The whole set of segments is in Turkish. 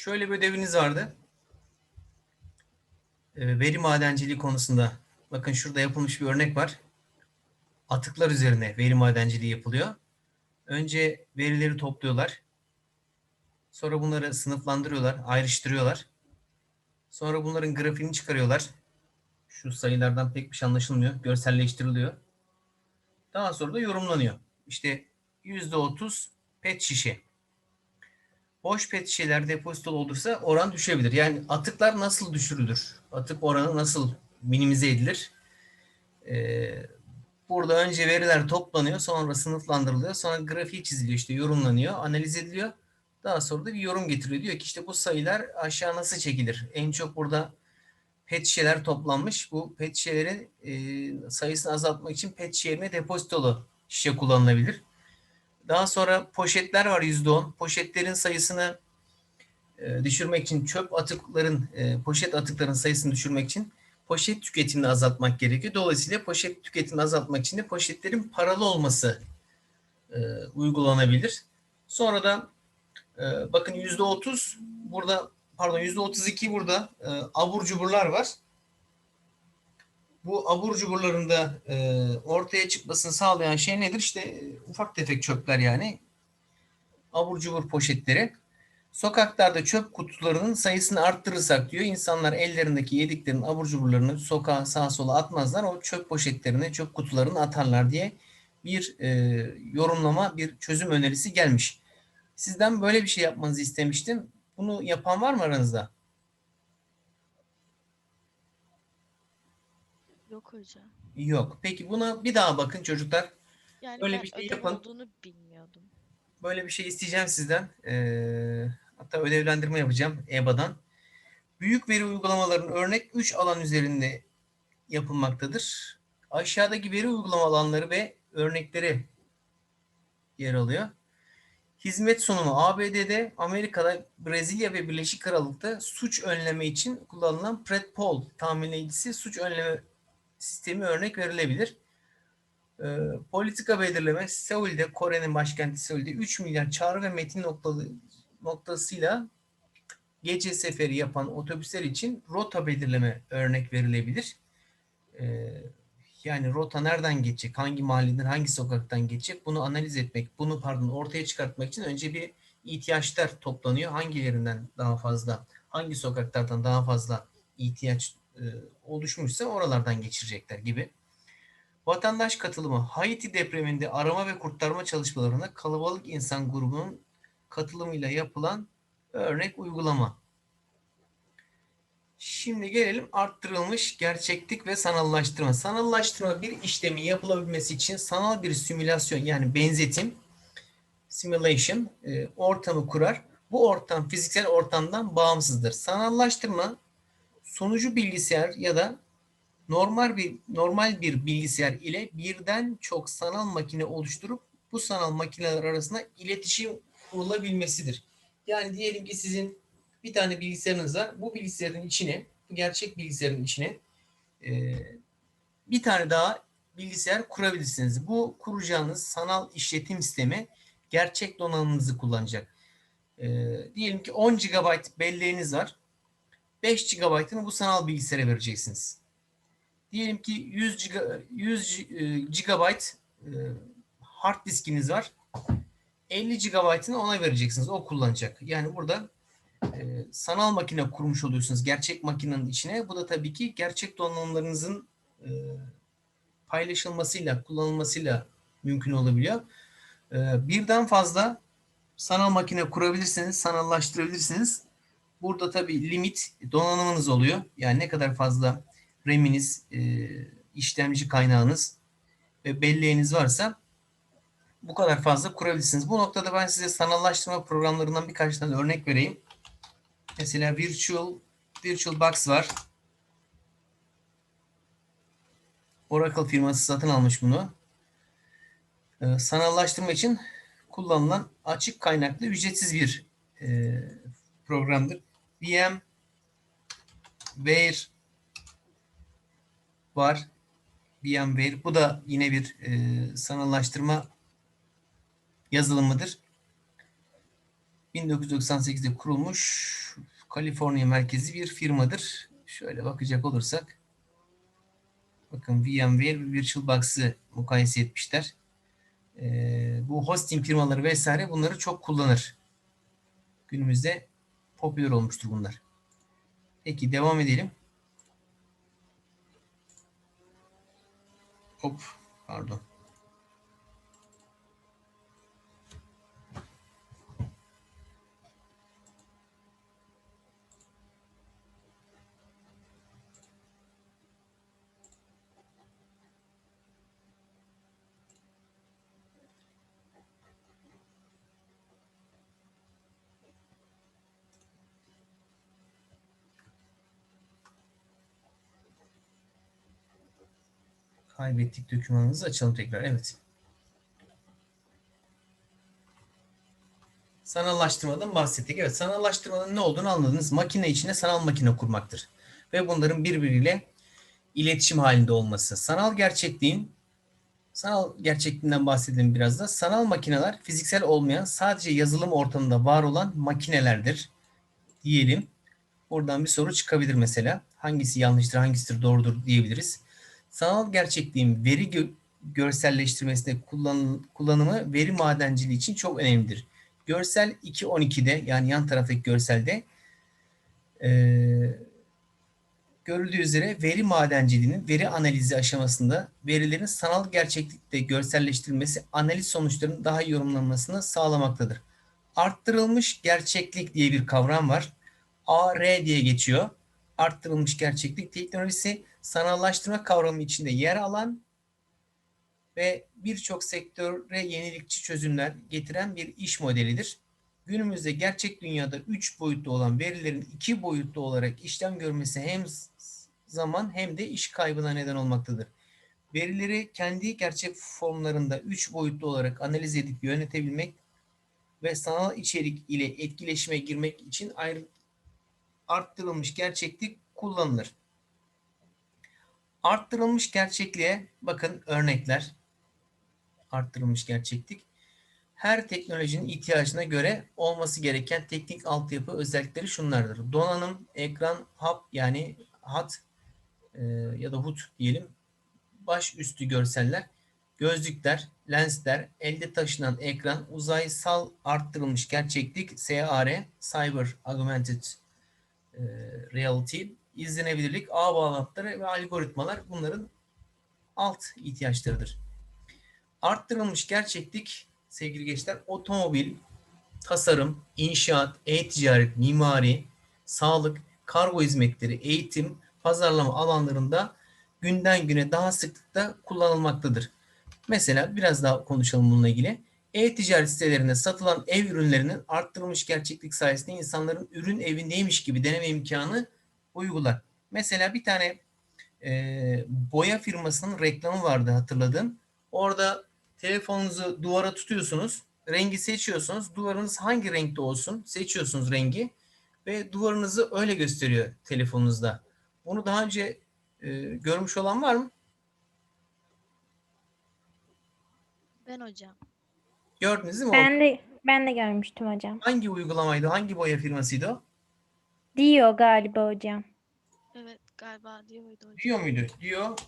Şöyle bir ödeviniz vardı. Ee, Veri madenciliği konusunda. Bakın şurada yapılmış bir örnek var. Atıklar üzerine veri madenciliği yapılıyor. Önce verileri topluyorlar. Sonra bunları sınıflandırıyorlar, ayrıştırıyorlar. Sonra bunların grafiğini çıkarıyorlar. Şu sayılardan pek bir şey anlaşılmıyor. Görselleştiriliyor. Daha sonra da yorumlanıyor. İşte %30 pet şişe. Boş pet şişeler depozitolu olursa oran düşebilir. Yani atıklar nasıl düşürülür? Atık oranı nasıl minimize edilir? Ee, burada önce veriler toplanıyor, sonra sınıflandırılıyor, sonra grafiği çiziliyor, işte yorumlanıyor, analiz ediliyor. Daha sonra da bir yorum getiriyor. Diyor ki işte bu sayılar aşağı nasıl çekilir? En çok burada pet şişeler toplanmış. Bu pet şişelerin e, sayısını azaltmak için pet şişe yerine depozitolu şişe kullanılabilir. Daha sonra poşetler var %10. Poşetlerin sayısını e, düşürmek için çöp atıkların, e, poşet atıkların sayısını düşürmek için poşet tüketimini azaltmak gerekiyor. Dolayısıyla poşet tüketimini azaltmak için de poşetlerin paralı olması e, uygulanabilir. Sonra da bakın %30 burada pardon %32 burada e, abur cuburlar var. Bu abur cuburların da e, ortaya çıkmasını sağlayan şey nedir? İşte e, ufak tefek çöpler yani. Abur cubur poşetleri. Sokaklarda çöp kutularının sayısını arttırırsak diyor insanlar ellerindeki yediklerinin abur cuburlarını sokağa sağa sola atmazlar. O çöp poşetlerine, çöp kutularını atarlar diye bir e, yorumlama, bir çözüm önerisi gelmiş. Sizden böyle bir şey yapmanızı istemiştim. Bunu yapan var mı aranızda? Yok. Yok. Peki buna bir daha bakın çocuklar. Yani Öyle ben bir şey ödev yapın. olduğunu bilmiyordum. Böyle bir şey isteyeceğim sizden. Ee, hatta ödevlendirme yapacağım EBA'dan. Büyük veri uygulamalarının örnek 3 alan üzerinde yapılmaktadır. Aşağıdaki veri uygulama alanları ve örnekleri yer alıyor. Hizmet sunumu ABD'de, Amerika'da, Brezilya ve Birleşik Krallık'ta suç önleme için kullanılan Predpol tahminleyicisi suç önleme sistemi örnek verilebilir. Ee, politika belirleme Seul'de, Kore'nin başkenti Seul'de 3 milyar çağrı ve metin noktalı, noktasıyla gece seferi yapan otobüsler için rota belirleme örnek verilebilir. Ee, yani rota nereden geçecek, hangi mahalleden, hangi sokaktan geçecek bunu analiz etmek, bunu pardon ortaya çıkartmak için önce bir ihtiyaçlar toplanıyor. Hangilerinden daha fazla, hangi sokaklardan daha fazla ihtiyaç e, oluşmuşsa oralardan geçirecekler gibi. Vatandaş katılımı Haiti depreminde arama ve kurtarma çalışmalarına kalabalık insan grubunun katılımıyla yapılan örnek uygulama. Şimdi gelelim arttırılmış gerçeklik ve sanallaştırma. Sanallaştırma bir işlemin yapılabilmesi için sanal bir simülasyon yani benzetim simulation e, ortamı kurar. Bu ortam fiziksel ortamdan bağımsızdır. Sanallaştırma sonucu bilgisayar ya da normal bir normal bir bilgisayar ile birden çok sanal makine oluşturup bu sanal makineler arasında iletişim kurulabilmesidir. Yani diyelim ki sizin bir tane bilgisayarınız var. Bu bilgisayarın içine, bu gerçek bilgisayarın içine e, bir tane daha bilgisayar kurabilirsiniz. Bu kuracağınız sanal işletim sistemi gerçek donanımınızı kullanacak. E, diyelim ki 10 GB belleğiniz var. 5 GB'ını bu sanal bilgisayara vereceksiniz. Diyelim ki 100 GB, 100 GB hard diskiniz var. 50 GB'ını ona vereceksiniz. O kullanacak. Yani burada e, sanal makine kurmuş oluyorsunuz gerçek makinenin içine. Bu da tabii ki gerçek donanımlarınızın e, paylaşılmasıyla, kullanılmasıyla mümkün olabiliyor. E, birden fazla sanal makine kurabilirsiniz, sanallaştırabilirsiniz. Burada tabii limit donanımınız oluyor. Yani ne kadar fazla RAM'iniz, e, işlemci kaynağınız ve belleğiniz varsa bu kadar fazla kurabilirsiniz. Bu noktada ben size sanallaştırma programlarından birkaç tane örnek vereyim. Mesela Virtual VirtualBox var. Oracle firması satın almış bunu. Ee, sanallaştırma için kullanılan açık kaynaklı ücretsiz bir e, programdır. VM Ware var. VMware. Bu da yine bir e, sanallaştırma yazılımıdır. 1998'de kurulmuş Kaliforniya merkezi bir firmadır. Şöyle bakacak olursak bakın VMware VirtualBox'ı mukayese etmişler. Ee, bu hosting firmaları vesaire bunları çok kullanır. Günümüzde popüler olmuştur bunlar. Peki devam edelim. Hop pardon. Kaybettik dokümanımızı açalım tekrar. Evet. Sanallaştırmadan bahsettik. Evet sanallaştırmanın ne olduğunu anladınız. Makine içine sanal makine kurmaktır. Ve bunların birbiriyle iletişim halinde olması. Sanal gerçekliğin sanal gerçekliğinden bahsedelim biraz da. Sanal makineler fiziksel olmayan sadece yazılım ortamında var olan makinelerdir diyelim. Buradan bir soru çıkabilir mesela. Hangisi yanlıştır, hangisidir doğrudur diyebiliriz. Sanal gerçekliğin veri gö- görselleştirmesinde kullan- kullanımı veri madenciliği için çok önemlidir. Görsel 2.12'de yani yan taraftaki görselde eee, görüldüğü üzere veri madenciliğinin veri analizi aşamasında verilerin sanal gerçeklikte görselleştirilmesi analiz sonuçlarının daha iyi yorumlanmasını sağlamaktadır. Arttırılmış gerçeklik diye bir kavram var. AR diye geçiyor. Arttırılmış gerçeklik teknolojisi sanallaştırma kavramı içinde yer alan ve birçok sektöre yenilikçi çözümler getiren bir iş modelidir. Günümüzde gerçek dünyada 3 boyutlu olan verilerin 2 boyutlu olarak işlem görmesi hem zaman hem de iş kaybına neden olmaktadır. Verileri kendi gerçek formlarında 3 boyutlu olarak analiz edip yönetebilmek ve sanal içerik ile etkileşime girmek için ayrı arttırılmış gerçeklik kullanılır. Arttırılmış gerçekliğe bakın örnekler. Arttırılmış gerçeklik. Her teknolojinin ihtiyacına göre olması gereken teknik altyapı özellikleri şunlardır. Donanım, ekran, hap yani hat e, ya da HUT diyelim. Baş üstü görseller, gözlükler, lensler, elde taşınan ekran, uzaysal arttırılmış gerçeklik, SAR, Cyber Augmented e, Reality, izlenebilirlik, ağ bağlantıları ve algoritmalar bunların alt ihtiyaçlarıdır. Arttırılmış gerçeklik sevgili gençler otomobil, tasarım, inşaat, e-ticaret, mimari, sağlık, kargo hizmetleri, eğitim, pazarlama alanlarında günden güne daha sıklıkla kullanılmaktadır. Mesela biraz daha konuşalım bununla ilgili. E-ticaret sitelerinde satılan ev ürünlerinin arttırılmış gerçeklik sayesinde insanların ürün evindeymiş gibi deneme imkanı uygular. Mesela bir tane e, boya firmasının reklamı vardı hatırladığım. Orada telefonunuzu duvara tutuyorsunuz. Rengi seçiyorsunuz. Duvarınız hangi renkte olsun seçiyorsunuz rengi. Ve duvarınızı öyle gösteriyor telefonunuzda. Bunu daha önce e, görmüş olan var mı? Ben hocam. Gördünüz değil mi? O Ben de ben de görmüştüm hocam. hangi uygulamaydı? Hangi boya firmasıydı o? Diyor galiba hocam. Evet galiba diyordu hocam. Diyor muydu? Diyor.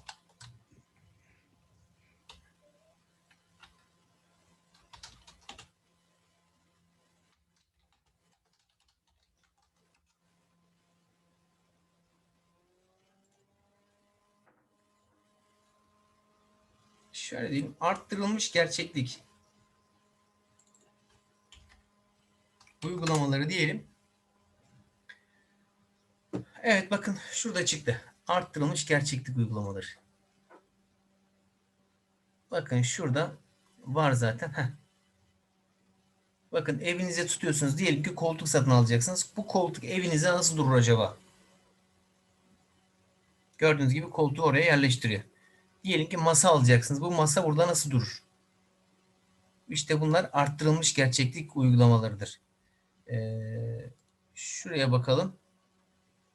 Şöyle diyeyim. Arttırılmış gerçeklik. Uygulamaları diyelim. Evet bakın şurada çıktı. Arttırılmış gerçeklik uygulamaları. Bakın şurada var zaten. Heh. Bakın evinize tutuyorsunuz. Diyelim ki koltuk satın alacaksınız. Bu koltuk evinize nasıl durur acaba? Gördüğünüz gibi koltuğu oraya yerleştiriyor. Diyelim ki masa alacaksınız. Bu masa burada nasıl durur? İşte bunlar arttırılmış gerçeklik uygulamalarıdır. Ee, şuraya bakalım.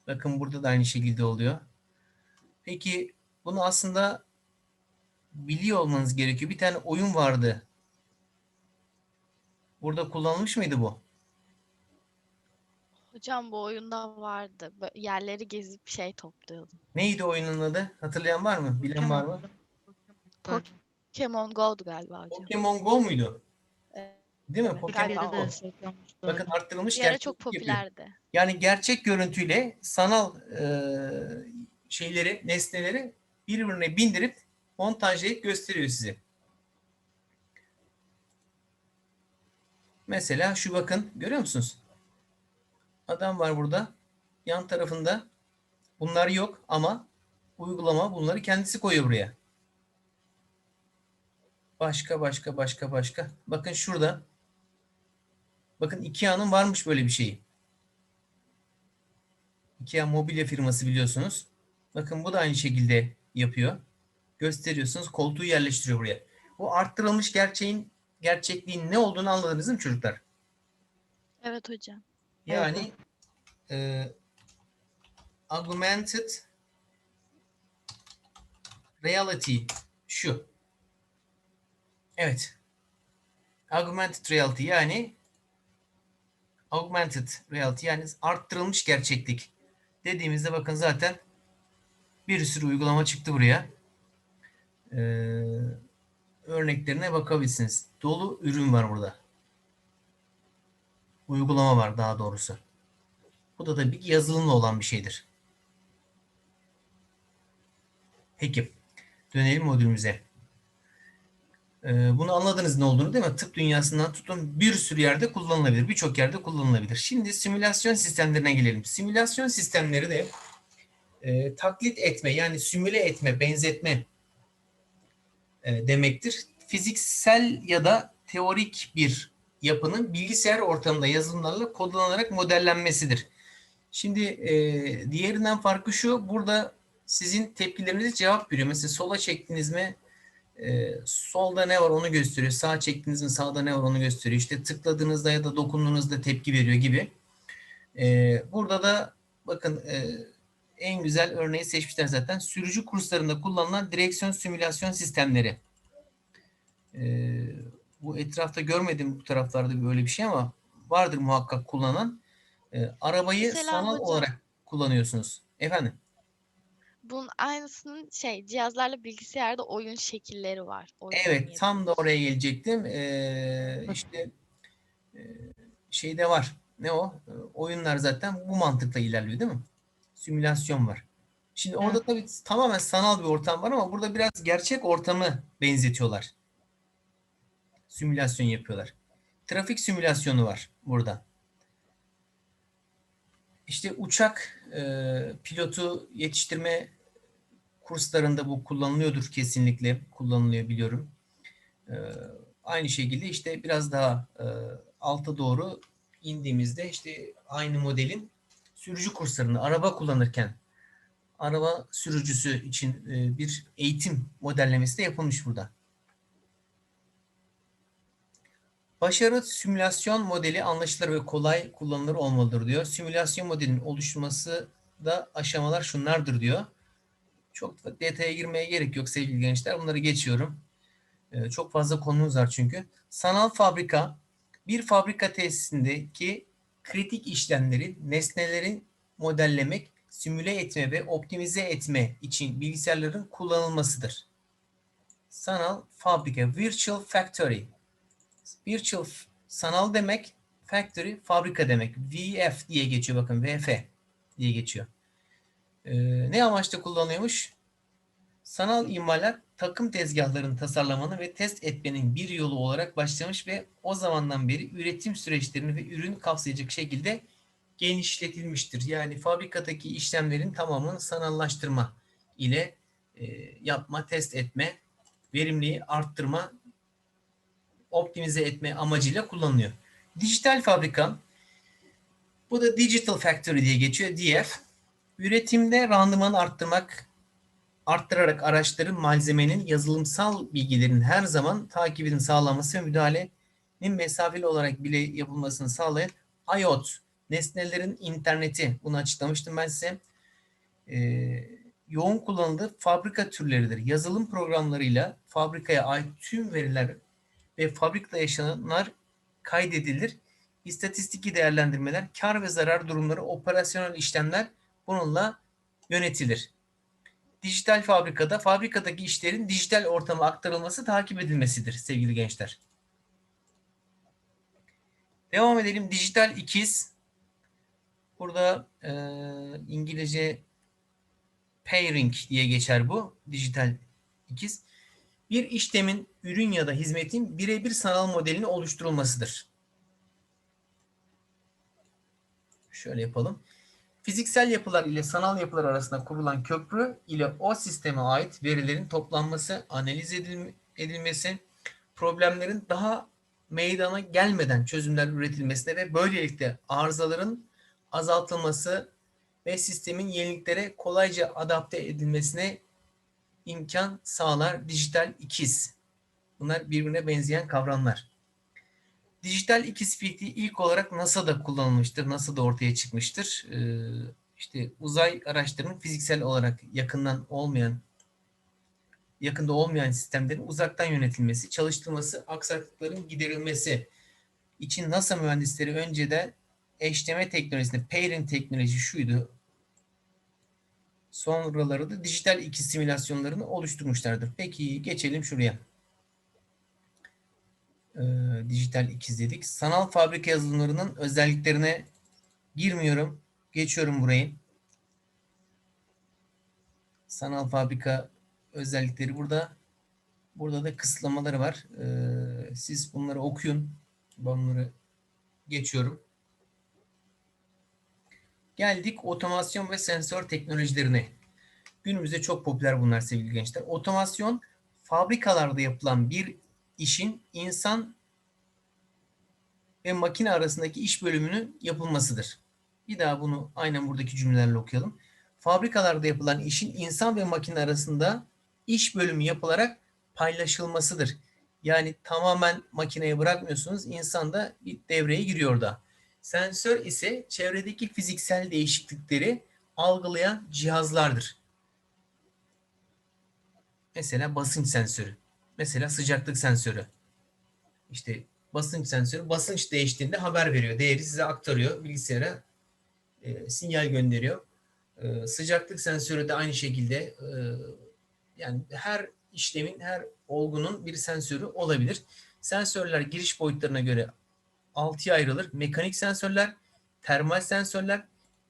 Bakın burada da aynı şekilde oluyor. Peki bunu aslında biliyor olmanız gerekiyor. Bir tane oyun vardı. Burada kullanılmış mıydı bu? Hocam bu oyunda vardı. Bö- yerleri gezip şey topluyordum. Neydi oyunun adı? Hatırlayan var mı? Bilen var mı? Pokemon Go'du galiba hocam. Pokemon Go muydu? Değil mi? Pokemon galiba Go. o. Bakın arttırılmış Bir ara gerçeklik çok yapıyor. popülerdi. Yani gerçek görüntüyle sanal e, şeyleri, nesneleri birbirine bindirip montajlayıp gösteriyor size. Mesela şu bakın görüyor musunuz? Adam var burada. Yan tarafında bunlar yok ama uygulama bunları kendisi koyuyor buraya. Başka başka başka başka. Bakın şurada. Bakın Ikea'nın varmış böyle bir şeyi. Ikea mobilya firması biliyorsunuz. Bakın bu da aynı şekilde yapıyor. Gösteriyorsunuz. Koltuğu yerleştiriyor buraya. Bu arttırılmış gerçeğin gerçekliğin ne olduğunu anladınız değil mi çocuklar? Evet hocam. Yani e, augmented reality şu. Evet. Augmented reality yani augmented reality yani arttırılmış gerçeklik dediğimizde bakın zaten bir sürü uygulama çıktı buraya. Ee, örneklerine bakabilirsiniz. Dolu ürün var burada. Uygulama var daha doğrusu. Bu da tabii ki yazılımla olan bir şeydir. Peki. Dönelim modülümüze. Ee, bunu anladınız ne olduğunu değil mi? Tıp dünyasından tutun bir sürü yerde kullanılabilir. Birçok yerde kullanılabilir. Şimdi simülasyon sistemlerine gelelim. Simülasyon sistemleri de e, taklit etme yani simüle etme, benzetme e, demektir. Fiziksel ya da teorik bir yapının bilgisayar ortamında yazılımlarla kodlanarak modellenmesidir. Şimdi e, diğerinden farkı şu, burada sizin tepkilerinize cevap veriyor. Mesela sola çektiniz mi e, solda ne var onu gösteriyor. Sağa çektiniz mi sağda ne var onu gösteriyor. İşte tıkladığınızda ya da dokunduğunuzda tepki veriyor gibi. E, burada da bakın e, en güzel örneği seçmişler zaten. Sürücü kurslarında kullanılan direksiyon simülasyon sistemleri. E, bu etrafta görmedim bu taraflarda böyle bir şey ama vardır muhakkak kullanan. E, arabayı Mesela sanal hocam- olarak kullanıyorsunuz. Efendim? Bunun aynısının şey cihazlarla bilgisayarda oyun şekilleri var. Oyun Evet, tam da oraya gelecektim. Ee, işte e, şeyde var. Ne o? Ee, Oyunlar zaten bu mantıkla ilerliyor değil mi? Simülasyon var. Şimdi orada tabii tamamen sanal bir ortam var ama burada biraz gerçek ortamı benzetiyorlar. Simülasyon yapıyorlar. Trafik simülasyonu var burada. İşte uçak e, pilotu yetiştirme kurslarında bu kullanılıyordur kesinlikle. Kullanılıyor biliyorum. Ee, aynı şekilde işte biraz daha e, alta doğru indiğimizde işte aynı modelin sürücü kurslarını araba kullanırken araba sürücüsü için e, bir eğitim modellemesi de yapılmış burada. Başarı simülasyon modeli anlaşılır ve kolay kullanılır olmalıdır diyor. Simülasyon modelinin oluşması da aşamalar şunlardır diyor. Çok da detaya girmeye gerek yok sevgili gençler. Bunları geçiyorum. Ee, çok fazla konumuz var çünkü. Sanal fabrika bir fabrika tesisindeki kritik işlemleri, nesneleri modellemek, simüle etme ve optimize etme için bilgisayarların kullanılmasıdır. Sanal fabrika, virtual factory. Virtual sanal demek, factory fabrika demek. VF diye geçiyor bakın, VF diye geçiyor. Ee, ne amaçla kullanıyormuş? Sanal imalat takım tezgahlarını tasarlamanın ve test etmenin bir yolu olarak başlamış ve o zamandan beri üretim süreçlerini ve ürün kapsayacak şekilde genişletilmiştir. Yani fabrikadaki işlemlerin tamamını sanallaştırma ile e, yapma, test etme, verimliliği arttırma, optimize etme amacıyla kullanılıyor. Dijital fabrika, bu da Digital Factory diye geçiyor, DF. Üretimde randımanı arttırmak, arttırarak araçların malzemenin yazılımsal bilgilerin her zaman takibinin sağlanması ve müdahalenin mesafeli olarak bile yapılmasını sağlayan IoT, nesnelerin interneti. Bunu açıklamıştım ben size. Ee, yoğun kullanıldığı fabrika türleridir. Yazılım programlarıyla fabrikaya ait tüm veriler ve fabrikada yaşananlar kaydedilir. istatistiki değerlendirmeler, kar ve zarar durumları, operasyonel işlemler bununla yönetilir. Dijital fabrikada fabrikadaki işlerin dijital ortama aktarılması takip edilmesidir sevgili gençler. Devam edelim. Dijital ikiz. Burada e, İngilizce pairing diye geçer bu. Dijital ikiz. Bir işlemin, ürün ya da hizmetin birebir sanal modelini oluşturulmasıdır. Şöyle yapalım. Fiziksel yapılar ile sanal yapılar arasında kurulan köprü ile o sisteme ait verilerin toplanması, analiz edilme- edilmesi, problemlerin daha meydana gelmeden çözümler üretilmesine ve böylelikle arızaların azaltılması ve sistemin yeniliklere kolayca adapte edilmesine imkan sağlar dijital ikiz. Bunlar birbirine benzeyen kavramlar. Dijital ikiz ilk olarak NASA'da kullanılmıştır. NASA'da ortaya çıkmıştır. Ee, işte uzay araçlarının fiziksel olarak yakından olmayan yakında olmayan sistemlerin uzaktan yönetilmesi, çalıştırılması, aksaklıkların giderilmesi için NASA mühendisleri önceden eşleme teknolojisinde pairing teknoloji şuydu. Sonraları da dijital ikiz simülasyonlarını oluşturmuşlardır. Peki geçelim şuraya. Ee, dijital ikiz dedik. Sanal fabrika yazılımlarının özelliklerine girmiyorum. Geçiyorum burayı. Sanal fabrika özellikleri burada. Burada da kısıtlamaları var. Ee, siz bunları okuyun. Bunları geçiyorum. Geldik otomasyon ve sensör teknolojilerine. Günümüzde çok popüler bunlar sevgili gençler. Otomasyon fabrikalarda yapılan bir işin insan ve makine arasındaki iş bölümünün yapılmasıdır. Bir daha bunu aynen buradaki cümlelerle okuyalım. Fabrikalarda yapılan işin insan ve makine arasında iş bölümü yapılarak paylaşılmasıdır. Yani tamamen makineye bırakmıyorsunuz. İnsan da bir devreye giriyor da. Sensör ise çevredeki fiziksel değişiklikleri algılayan cihazlardır. Mesela basınç sensörü. Mesela sıcaklık sensörü. İşte basınç sensörü basınç değiştiğinde haber veriyor. Değeri size aktarıyor. Bilgisayara e, sinyal gönderiyor. E, sıcaklık sensörü de aynı şekilde e, yani her işlemin, her olgunun bir sensörü olabilir. Sensörler giriş boyutlarına göre 6'ya ayrılır. Mekanik sensörler, termal sensörler,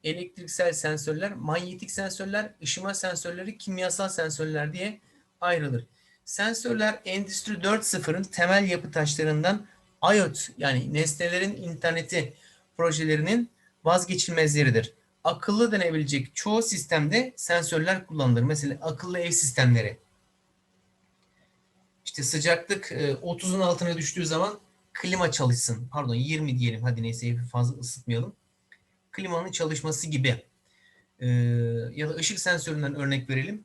elektriksel sensörler, manyetik sensörler, ışıma sensörleri, kimyasal sensörler diye ayrılır. Sensörler Endüstri 4.0'ın temel yapı taşlarından IoT yani nesnelerin interneti projelerinin vazgeçilmezleridir. Akıllı denebilecek çoğu sistemde sensörler kullanılır. Mesela akıllı ev sistemleri. İşte sıcaklık e, 30'un altına düştüğü zaman klima çalışsın. Pardon 20 diyelim hadi neyse fazla ısıtmayalım. Klimanın çalışması gibi. Ee, ya da ışık sensöründen örnek verelim.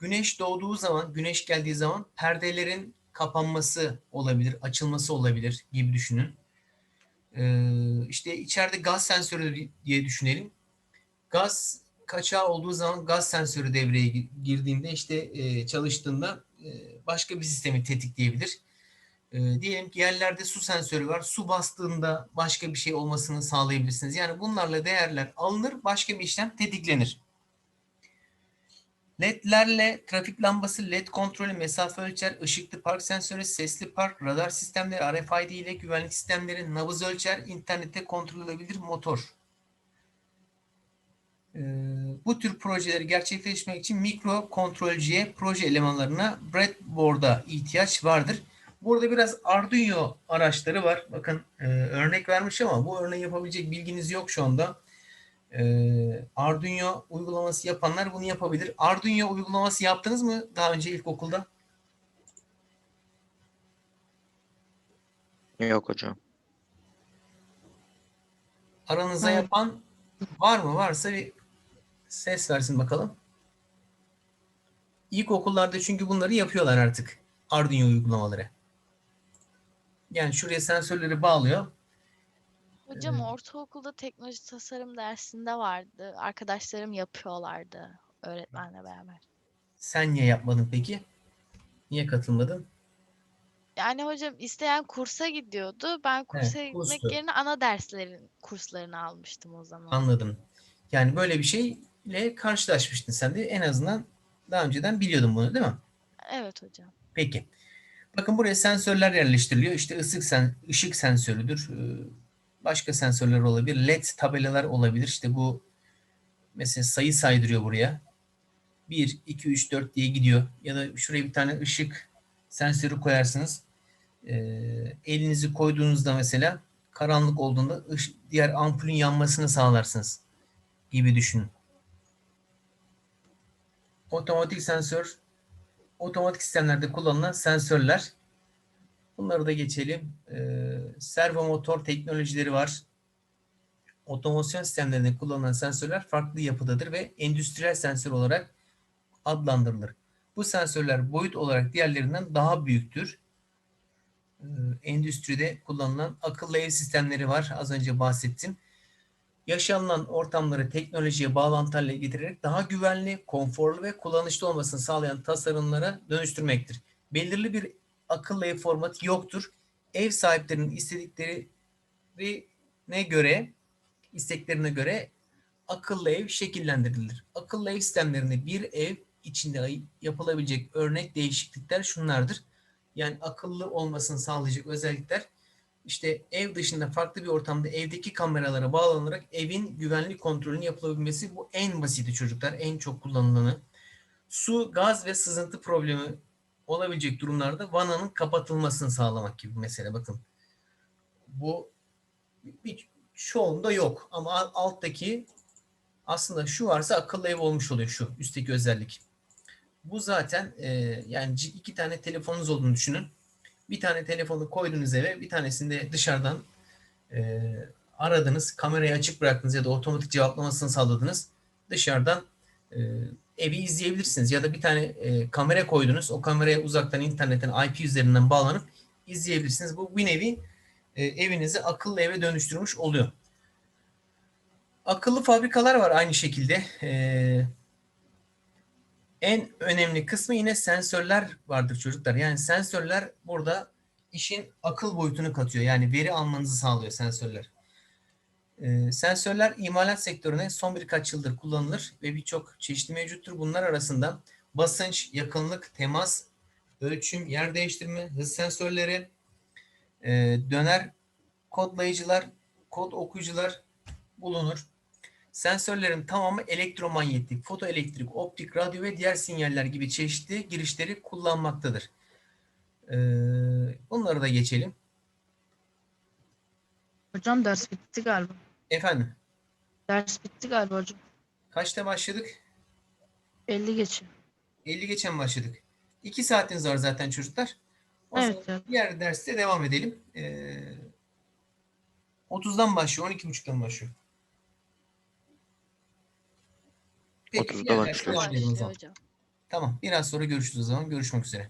Güneş doğduğu zaman, güneş geldiği zaman perdelerin kapanması olabilir, açılması olabilir gibi düşünün. Ee, işte içeride gaz sensörü diye düşünelim. Gaz kaçağı olduğu zaman gaz sensörü devreye gi- girdiğinde işte e, çalıştığında e, başka bir sistemi tetikleyebilir. E, diyelim ki yerlerde su sensörü var. Su bastığında başka bir şey olmasını sağlayabilirsiniz. Yani bunlarla değerler alınır, başka bir işlem tetiklenir. LED'lerle trafik lambası, LED kontrolü, mesafe ölçer, ışıklı park sensörü, sesli park, radar sistemleri, RFID ile güvenlik sistemleri, nabız ölçer, internette kontrol edilebilir motor. Ee, bu tür projeleri gerçekleştirmek için mikro kontrolcüye, proje elemanlarına, breadboard'a ihtiyaç vardır. Burada biraz Arduino araçları var. Bakın e, örnek vermiş ama bu örneği yapabilecek bilginiz yok şu anda. E, Arduino uygulaması yapanlar bunu yapabilir. Arduino uygulaması yaptınız mı daha önce ilkokulda? Yok hocam. Aranızda yapan var mı? Varsa bir ses versin bakalım. İlkokullarda çünkü bunları yapıyorlar artık. Arduino uygulamaları. Yani şuraya sensörleri bağlıyor. Hocam Evet. ortaokulda teknoloji tasarım dersinde vardı. Arkadaşlarım yapıyorlardı öğretmenle beraber. Sen niye yapmadın peki? Niye katılmadın? Yani hocam isteyen kursa gidiyordu. Ben kursa gitmek kurstu. yerine ana derslerin kurslarını almıştım o zaman. Anladım. Yani böyle bir şeyle karşılaşmıştın sen de en azından daha önceden biliyordun bunu değil mi? Evet hocam. Peki. Bakın buraya sensörler yerleştiriliyor. İşte ışık sen ışık sensörüdür. Ee, Başka sensörler olabilir. LED tabelalar olabilir. İşte bu mesela sayı saydırıyor buraya. 1, 2, 3, 4 diye gidiyor. Ya da şuraya bir tane ışık sensörü koyarsınız. Ee, elinizi koyduğunuzda mesela karanlık olduğunda ış- diğer ampulün yanmasını sağlarsınız gibi düşünün. Otomatik sensör otomatik sistemlerde kullanılan sensörler. Bunları da geçelim. Ee, servo motor teknolojileri var. Otomasyon sistemlerinde kullanılan sensörler farklı yapıdadır ve endüstriyel sensör olarak adlandırılır. Bu sensörler boyut olarak diğerlerinden daha büyüktür. Ee, endüstride kullanılan akıllı ev sistemleri var. Az önce bahsettim. Yaşanılan ortamları teknolojiye bağlantı haline getirerek daha güvenli, konforlu ve kullanışlı olmasını sağlayan tasarımlara dönüştürmektir. Belirli bir akıllı ev formatı yoktur. Ev sahiplerinin istediklerine göre, isteklerine göre akıllı ev şekillendirilir. Akıllı ev sistemlerinde bir ev içinde yapılabilecek örnek değişiklikler şunlardır. Yani akıllı olmasını sağlayacak özellikler işte ev dışında farklı bir ortamda evdeki kameralara bağlanarak evin güvenlik kontrolünün yapılabilmesi bu en basiti çocuklar. En çok kullanılanı. Su, gaz ve sızıntı problemi olabilecek durumlarda vananın kapatılmasını sağlamak gibi mesele. Bakın bu bir çoğunda yok ama al- alttaki aslında şu varsa akıllı ev olmuş oluyor şu üstteki özellik. Bu zaten e, yani iki tane telefonunuz olduğunu düşünün. Bir tane telefonu koydunuz eve, bir tanesini de dışarıdan e, aradınız, kamerayı açık bıraktınız ya da otomatik cevaplamasını sağladınız. Dışarıdan e, evi izleyebilirsiniz ya da bir tane e, kamera koydunuz, o kameraya uzaktan internetten IP üzerinden bağlanıp izleyebilirsiniz. Bu bir nevi e, evinizi akıllı eve dönüştürmüş oluyor. Akıllı fabrikalar var aynı şekilde. E, en önemli kısmı yine sensörler vardır çocuklar. Yani sensörler burada işin akıl boyutunu katıyor. Yani veri almanızı sağlıyor sensörler. Ee, sensörler imalat sektörüne son birkaç yıldır kullanılır ve birçok çeşitli mevcuttur. Bunlar arasında basınç, yakınlık, temas, ölçüm, yer değiştirme, hız sensörleri, e, döner kodlayıcılar, kod okuyucular bulunur. Sensörlerin tamamı elektromanyetik, fotoelektrik, optik, radyo ve diğer sinyaller gibi çeşitli girişleri kullanmaktadır. Ee, bunları da geçelim. Hocam ders bitti galiba. Efendim, Ders bitti galiba hocam. kaçta başladık? 50 geçiyor. 50 geçen başladık. 2 saatiniz var zaten çocuklar. O Evet, zaman diğer derste devam edelim. Ee, 30'dan başlıyor, 12.30'dan başlıyor. Peki, 30'da diğer başlıyor. Tamam, biraz sonra görüşürüz o zaman. Görüşmek üzere.